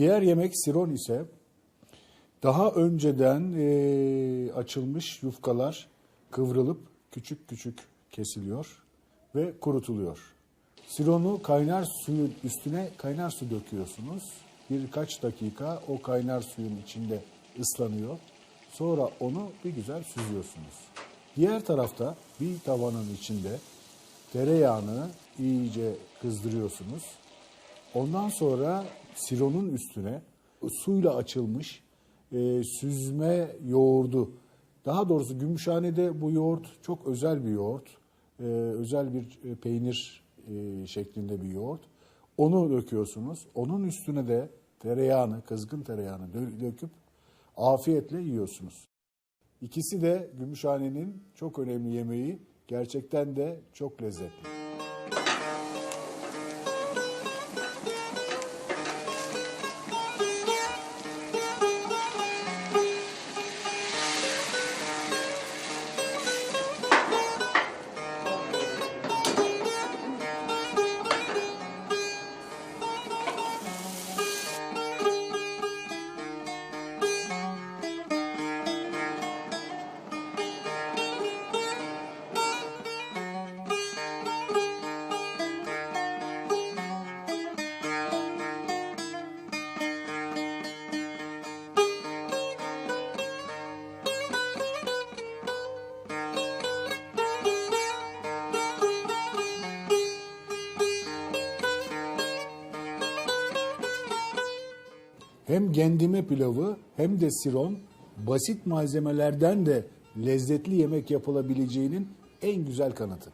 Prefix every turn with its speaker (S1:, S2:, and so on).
S1: Diğer yemek siron ise daha önceden e, açılmış yufkalar kıvrılıp küçük küçük kesiliyor ve kurutuluyor. Sironu kaynar suyun üstüne kaynar su döküyorsunuz. Birkaç dakika o kaynar suyun içinde ıslanıyor. Sonra onu bir güzel süzüyorsunuz. Diğer tarafta bir tavanın içinde tereyağını iyice kızdırıyorsunuz. Ondan sonra sironun üstüne suyla açılmış e, süzme yoğurdu. Daha doğrusu Gümüşhane'de bu yoğurt çok özel bir yoğurt. E, özel bir e, peynir e, şeklinde bir yoğurt. Onu döküyorsunuz. Onun üstüne de tereyağını, kızgın tereyağını dö- döküp afiyetle yiyorsunuz. İkisi de Gümüşhane'nin çok önemli yemeği. Gerçekten de çok lezzetli. Hem gendime pilavı hem de siron basit malzemelerden de lezzetli yemek yapılabileceğinin en güzel kanıtı.